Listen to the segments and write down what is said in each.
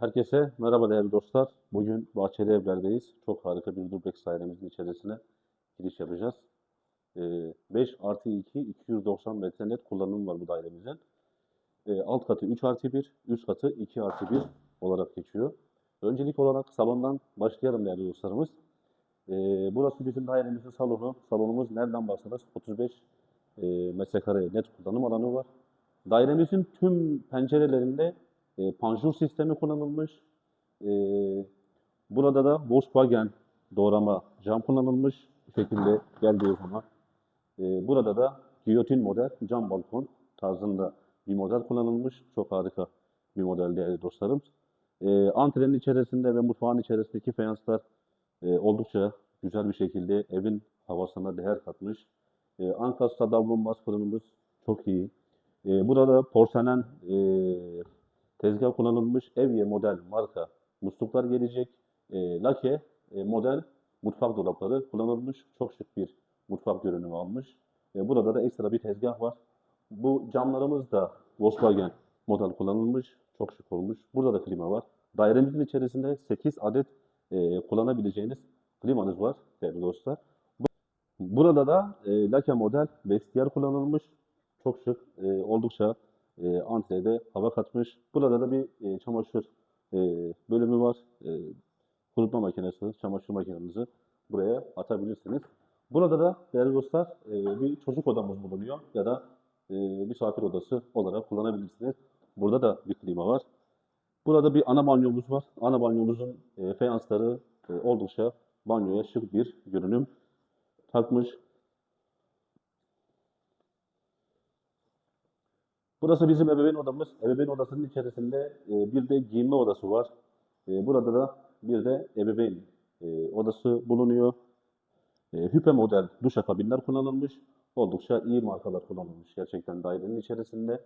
Herkese merhaba değerli dostlar. Bugün Bahçeli Evler'deyiz. Çok harika bir dubleks dairemizin içerisine giriş yapacağız. Ee, 5 artı 2, 290 metre net kullanım var bu dairemizin. Ee, alt katı 3 artı 1, üst katı 2 artı 1 olarak geçiyor. Öncelik olarak salondan başlayalım değerli dostlarımız. Ee, burası bizim dairemizin salonu. Salonumuz nereden baksanız 35 e, metrekare net kullanım alanı var. Dairemizin tüm pencerelerinde e, panjur sistemi kullanılmış. E, burada da Volkswagen doğrama cam kullanılmış. Şekilde geldiği zaman. E, burada da giyotin model cam balkon tarzında bir model kullanılmış. Çok harika bir model değerli dostlarım. E, antrenin içerisinde ve mutfağın içerisindeki fayanslar e, oldukça güzel bir şekilde evin havasına değer katmış. E, Ankas'ta davlumbaz fırınımız çok iyi. E, burada porselen e, tezgah kullanılmış Evye model marka musluklar gelecek. E, Lake e, model mutfak dolapları kullanılmış. Çok şık bir mutfak görünümü almış. E, burada da ekstra bir tezgah var. Bu camlarımız da Volkswagen model kullanılmış. Çok şık olmuş. Burada da klima var. Dairemizin içerisinde 8 adet e, kullanabileceğiniz klimanız var değerli dostlar. Bu- Burada da e, Lake model vestiyer kullanılmış. Çok şık, e, oldukça e, antrede hava katmış. Burada da bir e, çamaşır e, bölümü var. E, kurutma makinesi, çamaşır makinenizi buraya atabilirsiniz. Burada da değerli dostlar e, bir çocuk odamız bulunuyor ya da e, misafir odası olarak kullanabilirsiniz. Burada da bir klima var. Burada bir ana banyomuz var. Ana banyomuzun e, fayansları e, oldukça banyoya şık bir görünüm takmış. Burası bizim ebeveyn odamız. Ebeveyn odasının içerisinde e, bir de giyinme odası var. E, burada da bir de ebeveyn e, odası bulunuyor. E, Hüpe model duşakabinler kullanılmış. Oldukça iyi markalar kullanılmış gerçekten dairenin içerisinde.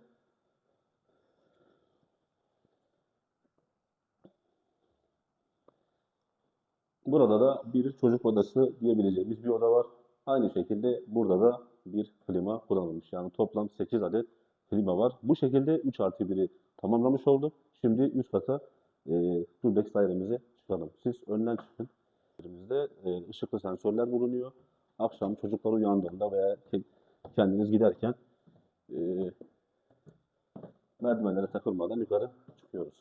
Burada da bir çocuk odası diyebileceğimiz bir oda var. Aynı şekilde burada da bir klima kullanılmış. Yani toplam 8 adet klima var. Bu şekilde 3 artı 1'i tamamlamış olduk. Şimdi üst kata e, dubleks dairemize çıkalım. Siz önden çıkın. Dairimizde e, ışıklı sensörler bulunuyor. Akşam çocuklar uyandığında veya ke- kendiniz giderken e, merdivenlere takılmadan yukarı çıkıyoruz.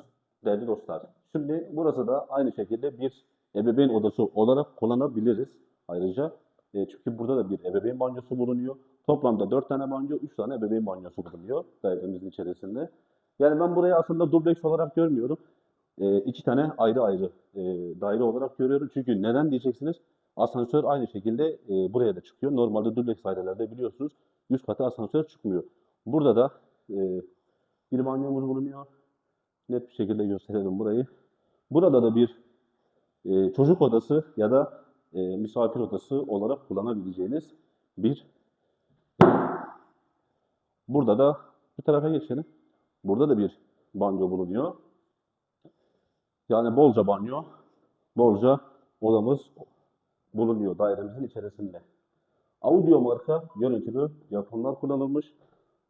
Değerli dostlar, şimdi burası da aynı şekilde bir ebeveyn odası olarak kullanabiliriz. Ayrıca e, çünkü burada da bir ebeveyn banyosu bulunuyor. Toplamda 4 tane banyo, 3 tane ebeveyn banyosu bulunuyor dairemizin içerisinde. Yani ben burayı aslında dubleks olarak görmüyorum. E, iki tane ayrı ayrı e, daire olarak görüyorum. Çünkü neden diyeceksiniz? Asansör aynı şekilde e, buraya da çıkıyor. Normalde dubleks dairelerde biliyorsunuz üst kata asansör çıkmıyor. Burada da e, bir banyomuz bulunuyor. Net bir şekilde gösterelim burayı. Burada da bir e, çocuk odası ya da e, misafir odası olarak kullanabileceğiniz bir Burada da bu tarafa geçelim. Burada da bir banyo bulunuyor. Yani bolca banyo, bolca odamız bulunuyor dairemizin içerisinde. Audio marka yönetimi yapımlar kullanılmış.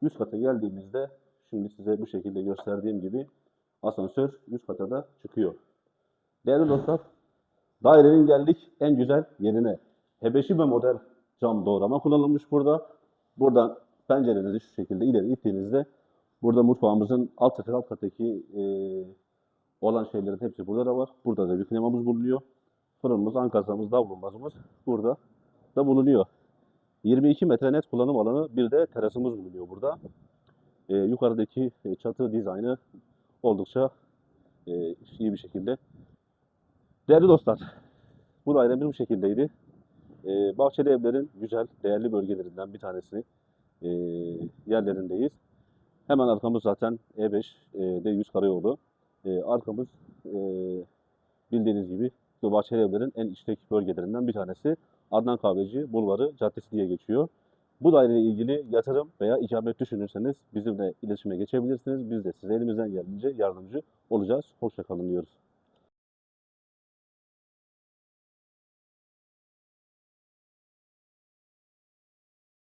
Üst kata geldiğimizde şimdi size bu şekilde gösterdiğim gibi asansör üst kata da çıkıyor. Değerli dostlar, dairenin geldik en güzel yerine. Hebeşibe model cam doğrama kullanılmış burada. Buradan pencerenizi şu şekilde ileri ittiğinizde burada mutfağımızın alt katı alt kattaki e, olan şeylerin hepsi burada da var. Burada da bir klimamız bulunuyor. Fırınımız, ankazamız, davlumbazımız burada da bulunuyor. 22 metre net kullanım alanı bir de terasımız bulunuyor burada. E, yukarıdaki e, çatı dizaynı oldukça e, iyi bir şekilde. Değerli dostlar, bu dairemiz bu şekildeydi. E, Bahçeli Evler'in güzel, değerli bölgelerinden bir tanesi e, yerlerindeyiz. Hemen arkamız zaten E5, e, D100 Karayolu. E, arkamız e, bildiğiniz gibi bu Bahçeli Evler'in en işlek bölgelerinden bir tanesi. Adnan Kahveci Bulvarı Caddesi diye geçiyor. Bu daireyle ilgili yatırım veya ikamet düşünürseniz bizimle iletişime geçebilirsiniz. Biz de size elimizden geldiğince yardımcı olacağız. Hoşça kalın diyoruz.